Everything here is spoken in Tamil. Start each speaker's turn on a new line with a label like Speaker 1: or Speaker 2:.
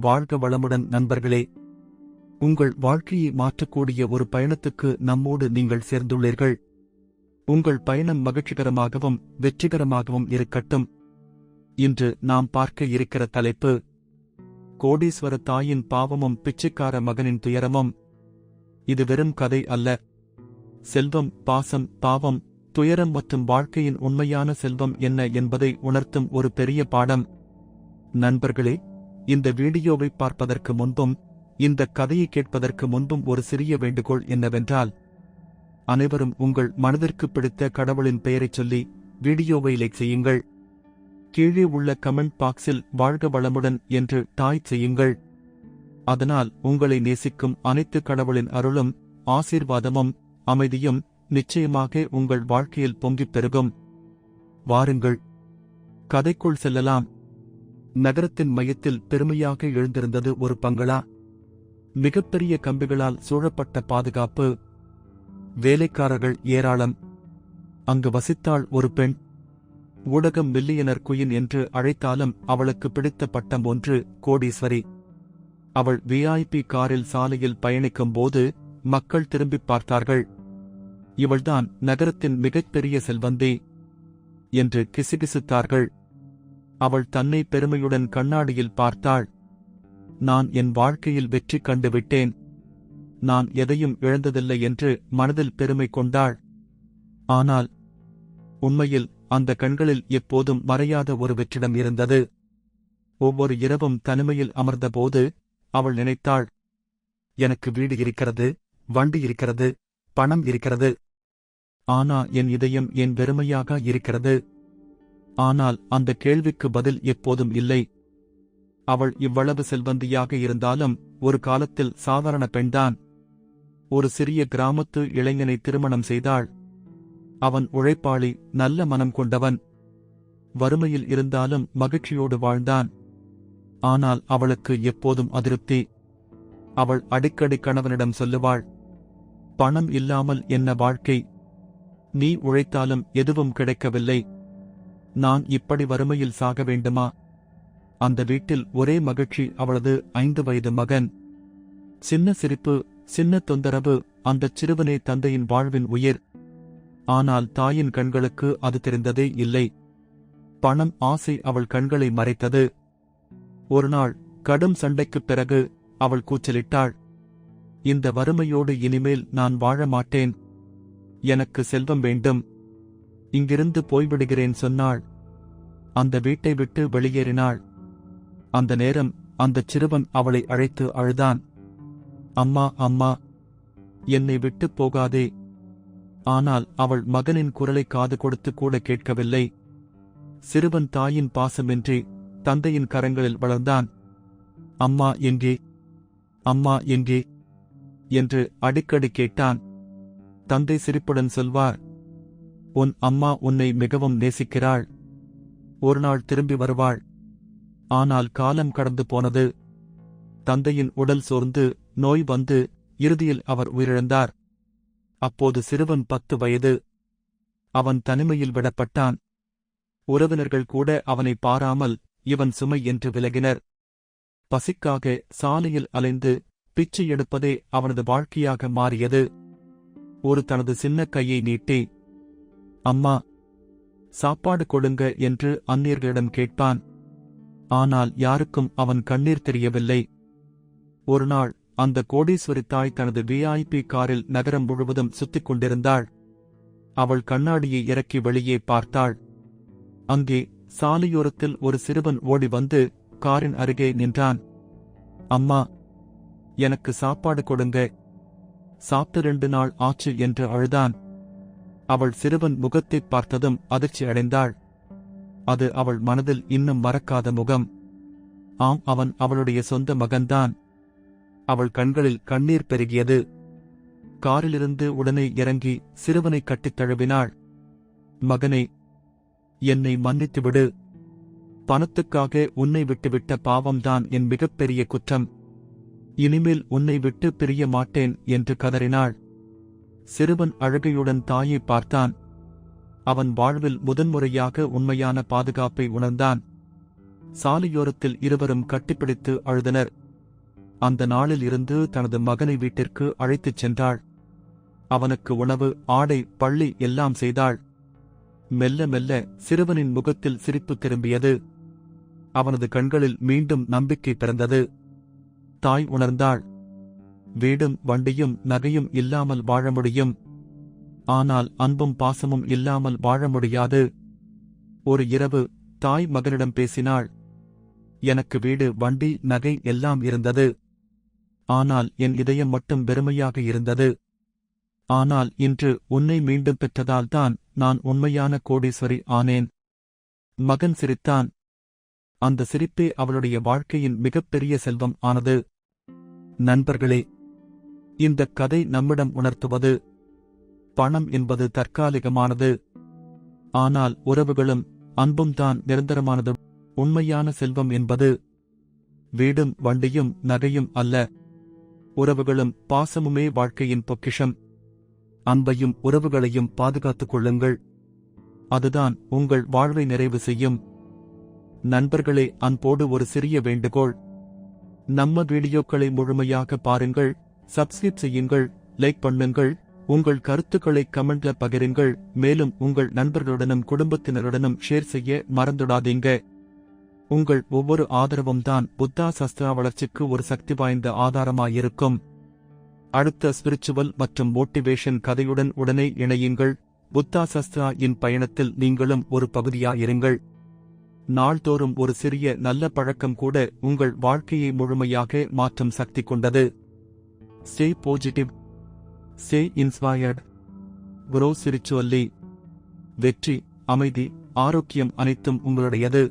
Speaker 1: வாழ்க வளமுடன் நண்பர்களே. உங்கள் வாழ்க்கையை மாற்றக்கூடிய ஒரு பயணத்துக்கு நம்மோடு நீங்கள் சேர்ந்துள்ளீர்கள். உங்கள் பயணம் மகிழ்ச்சிகரமாகவும் வெற்றிகரமாகவும் இருக்கட்டும். இன்று நாம் பார்க்க இருக்கிற தலைப்பு கோடீஸ்வர தாயின் பாவமும் பிச்சைக்கார மகனின் துயரமும். இது வெறும் கதை அல்ல. செல்வம் பாசம் பாவம் துயரம் மற்றும் வாழ்க்கையின் உண்மையான செல்வம் என்ன என்பதை உணர்த்தும் ஒரு பெரிய பாடம். நண்பர்களே இந்த வீடியோவை பார்ப்பதற்கு முன்பும் இந்த கதையை கேட்பதற்கு முன்பும் ஒரு சிறிய வேண்டுகோள் என்னவென்றால் அனைவரும் உங்கள் மனதிற்கு பிடித்த கடவுளின் பெயரைச் சொல்லி வீடியோவை லைக் செய்யுங்கள். கீழே உள்ள கமெண்ட் பாக்ஸில் வாழ்க வளமுடன் என்று டாய் செய்யுங்கள். அதனால் உங்களை நேசிக்கும் அனைத்து கடவுளின் அருளும் ஆசீர்வாதமும் அமைதியும் நிச்சயமாக உங்கள் வாழ்க்கையில் பொங்கிப் பெருகும். வாருங்கள். கதைக்குள் செல்லலாம். நகரத்தின் மையத்தில் பெருமையாக எழுந்திருந்தது ஒரு பங்களா. மிகப்பெரிய கம்பிகளால் சூழப்பட்ட பாதுகாப்பு. வேலைக்காரர்கள் ஏராளம். அங்கு வசித்தாள் ஒரு பெண். ஊடகம் மில்லியனர் குயின் என்று அழைத்தாலும் அவளுக்கு பிடித்த பட்டம் ஒன்று கோடீஸ்வரி. அவள் விஐபி காரில் சாலையில் பயணிக்கும் போது மக்கள் திரும்பிப் பார்த்தார்கள். இவள்தான் நகரத்தின் மிகப்பெரிய செல்வந்தி என்று கிசுகிசுத்தார்கள். அவள் தன்னை பெருமையுடன் கண்ணாடியில் பார்த்தாள். நான் என் வாழ்க்கையில் வெற்றி கண்டு விட்டேன் நான் எதையும் இழந்ததில்லை என்று மனதில் பெருமை கொண்டாள். ஆனால் உண்மையில் அந்த கண்களில் எப்போதும் மறையாத ஒரு வெற்றிடம் இருந்தது. ஒவ்வொரு இரவும் தனிமையில் அமர்ந்தபோது அவள் நினைத்தாள். எனக்கு வீடு இருக்கிறது வண்டி இருக்கிறது பணம் இருக்கிறது. ஆனா என் இதயம் என் வெறுமையாக இருக்கிறது. ஆனால் அந்த கேள்விக்கு பதில் எப்போதும் இல்லை. அவள் இவ்வளவு செல்வந்தியாக இருந்தாலும் ஒரு காலத்தில் சாதாரண பெண்தான். ஒரு சிறிய கிராமத்து இளைஞனை திருமணம் செய்தாள். அவன் உழைப்பாளி நல்ல மனம் கொண்டவன். வறுமையில் இருந்தாலும் மகிழ்ச்சியோடு வாழ்ந்தான். ஆனால் அவளுக்கு எப்போதும் அதிருப்தி. அவள் அடிக்கடி கணவனிடம் சொல்லுவாள் பணம் இல்லாமல் என்ன வாழ்க்கை? நீ உழைத்தாலும் எதுவும் கிடைக்கவில்லை. நான் இப்படி வறுமையில் சாக வேண்டுமா? அந்த வீட்டில் ஒரே மகிழ்ச்சி அவளது ஐந்து வயது மகன். சின்ன சிரிப்பு சின்ன தொந்தரவு அந்தச் சிறுவனே தந்தையின் வாழ்வின் உயிர். ஆனால் தாயின் கண்களுக்கு அது தெரிந்ததே இல்லை. பணம் ஆசை அவள் கண்களை மறைத்தது. ஒருநாள் கடும் சண்டைக்குப் பிறகு அவள் கூச்சலிட்டாள். இந்த வறுமையோடு இனிமேல் நான் வாழ மாட்டேன். எனக்கு செல்வம் வேண்டும். இங்கிருந்து போய்விடுகிறேன் சொன்னாள். அந்த வீட்டை விட்டு வெளியேறினாள். அந்த நேரம் அந்தச் சிறுவன் அவளை அழைத்து அழுதான். அம்மா அம்மா என்னை விட்டுப் போகாதே. ஆனால் அவள் மகனின் குரலை காது கொடுத்து கூட கேட்கவில்லை. சிறுவன் தாயின் பாசமின்றி தந்தையின் கரங்களில் வளர்ந்தான். அம்மா என்றே அம்மா என்றே என்று அடிக்கடி கேட்டான். தந்தை சிரிப்புடன் சொல்வார். உன் அம்மா உன்னை மிகவும் நேசிக்கிறாள். ஒருநாள் திரும்பி வருவாள். ஆனால் காலம் கடந்து போனது. தந்தையின் உடல் சோர்ந்து நோய் வந்து இறுதியில் அவர் உயிரிழந்தார். அப்போது சிறுவன் பத்து வயது. அவன் தனிமையில் விடப்பட்டான். உறவினர்கள் கூட அவனை பாராமல் இவன் சுமை என்று விலகினர். பசிக்காக சாலையில் அலைந்து பிச்சை எடுப்பதே அவனது வாழ்க்கையாக மாறியது. ஒரு தனது சின்ன கையை நீட்டி அம்மா சாப்பாடு கொடுங்க என்று அந்நியர்களிடம் கேட்பான் ஆனால் யாருக்கும் அவன் கண்ணீர் தெரியவில்லை. ஒருநாள் அந்த கோடீஸ்வரி தாய் தனது விஐபி காரில் நகரம் முழுவதும் சுத்திக் கொண்டிருந்தாள். அவள் கண்ணாடியை இறக்கி வெளியே பார்த்தாள். அங்கே சாலையோரத்தில் ஒரு சிறுவன் ஓடி வந்து காரின் அருகே நின்றான். அம்மா எனக்கு சாப்பாடு கொடுங்க. சாப்பிட்டு ரெண்டு நாள் ஆச்சு என்று அழுதான். அவள் சிறுவன் முகத்தைப் பார்த்ததும் அதிர்ச்சி அடைந்தாள். அது அவள் மனதில் இன்னும் மறக்காத முகம். ஆம் அவன் அவளுடைய சொந்த மகன்தான். அவள் கண்களில் கண்ணீர் பெருகியது. காரிலிருந்து உடனே இறங்கி சிறுவனை கட்டித் தழுவினாள். மகனே என்னை மன்னித்துவிடு பணத்துக்காக உன்னை விட்டுவிட்ட பாவம்தான் என் மிகப்பெரிய குற்றம். இனிமேல் உன்னை விட்டு பிரிய மாட்டேன் என்று கதறினாள். சிறுவன் அழுகையுடன் தாயை பார்த்தான். அவன் வாழ்வில் முதன்முறையாக உண்மையான பாதுகாப்பை உணர்ந்தான். சாலையோரத்தில் இருவரும் கட்டிப்பிடித்து அழுதனர். அந்த நாளில் இருந்து தனது மகனை வீட்டிற்கு அழைத்துச் சென்றாள். அவனுக்கு உணவு ஆடை பள்ளி எல்லாம் செய்தாள். மெல்ல மெல்ல சிறுவனின் முகத்தில் சிரிப்பு திரும்பியது. அவனது கண்களில் மீண்டும் நம்பிக்கை பிறந்தது. தாய் உணர்ந்தாள். வீடும் வண்டியும் நகையும் இல்லாமல் வாழ முடியும். ஆனால் அன்பும் பாசமும் இல்லாமல் வாழ முடியாது. ஒரு இரவு தாய் மகனிடம் பேசினாள். எனக்கு வீடு வண்டி நகை எல்லாம் இருந்தது. ஆனால் என் இதயம் மட்டும் வெறுமையாக இருந்தது. ஆனால் இன்று உன்னை மீண்டும் பெற்றதால்தான் நான் உண்மையான கோடீஸ்வரி ஆனேன். மகன் சிரித்தான். அந்த சிரிப்பே அவளுடைய வாழ்க்கையின் மிகப்பெரிய செல்வம் ஆனது. நண்பர்களே இந்த கதை நம்மிடம் உணர்த்துவது பணம் என்பது தற்காலிகமானது. ஆனால் உறவுகளும் அன்பும் தான் நிரந்தரமானது. உண்மையான செல்வம் என்பது வீடும் வண்டியும் நகையும் அல்ல. உறவுகளும் பாசமுமே வாழ்க்கையின் பொக்கிஷம். அன்பையும் உறவுகளையும் பாதுகாத்துக் கொள்ளுங்கள். அதுதான் உங்கள் வாழ்வை நிறைவு செய்யும். நண்பர்களே அன்போடு ஒரு சிறிய வேண்டுகோள். நம்ம வீடியோக்களை முழுமையாக பாருங்கள். சப்ஸ்கிரைப் செய்யுங்கள் லைக் பண்ணுங்கள் உங்கள் கருத்துக்களை கமெண்ட்ல பகிருங்கள் மேலும் உங்கள் நண்பர்களுடனும் குடும்பத்தினருடனும் ஷேர் செய்ய மறந்துடாதீங்க. உங்கள் ஒவ்வொரு ஆதரவும் தான் புத்தா சஸ்திரா வளர்ச்சிக்கு ஒரு சக்தி வாய்ந்த ஆதாரமாயிருக்கும். அடுத்த ஸ்பிரிச்சுவல் மற்றும் மோட்டிவேஷன் கதையுடன் உடனே இணையுங்கள். புத்தா சஸ்திரா இன் பயணத்தில் நீங்களும் ஒரு பகுதியாயிருங்கள் நாள்தோறும் ஒரு சிறிய நல்ல பழக்கம் கூட உங்கள் வாழ்க்கையை முழுமையாக மாற்றும் சக்தி கொண்டது. Stay positive stay inspired grow spiritually வெற்றி அமைதி ஆரோக்கியம் அனைத்தும் உங்களுடையது.